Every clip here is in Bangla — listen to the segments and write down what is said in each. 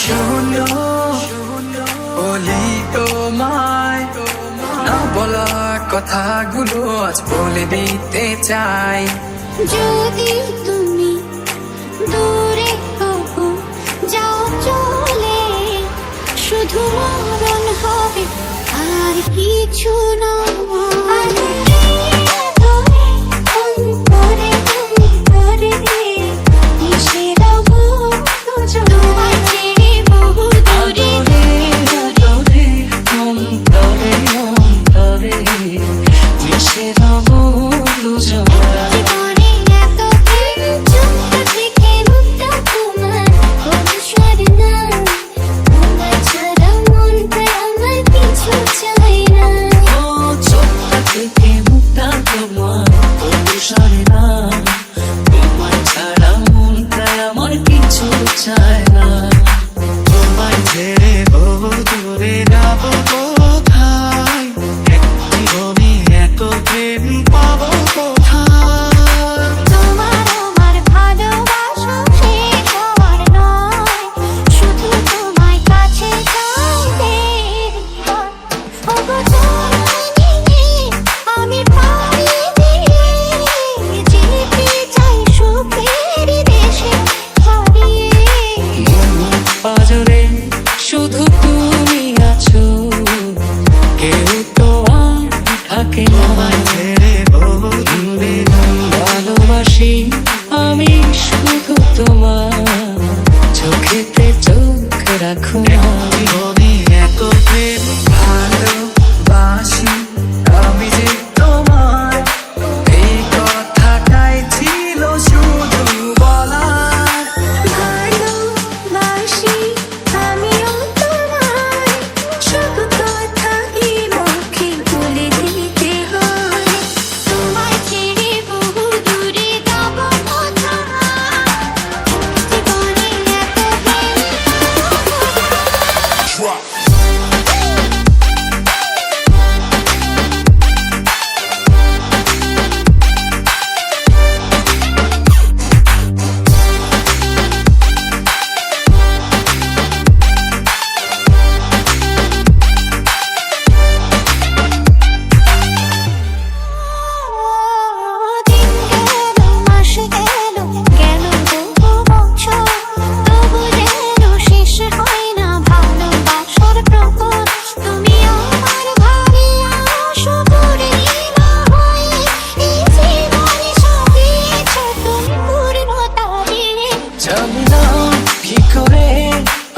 শোনো বলি তোমায় বলা কথাগুলো আজ বলে দিতে চাই যদি তুমি দূরে কবু যাও চলে। শুধু মরণ হবে, আর কিছু না lose your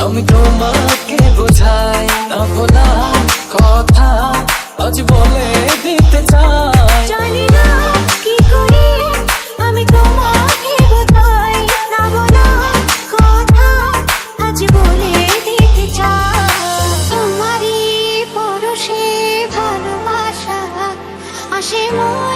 আমি তোমাকে বোঝাই না ভোলা কথা আজ বলে দিতে চাই। জানি না কি করি, আমি তোমাকে বোঝাই না ভোলা কথা আজ বলে দিতে চাই। তোমারই পরশে ভালোবাসা আসে মন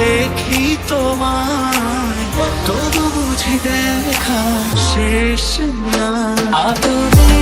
দেখি তোমায় তবু বুঝি দেখা শেষ না। আদরে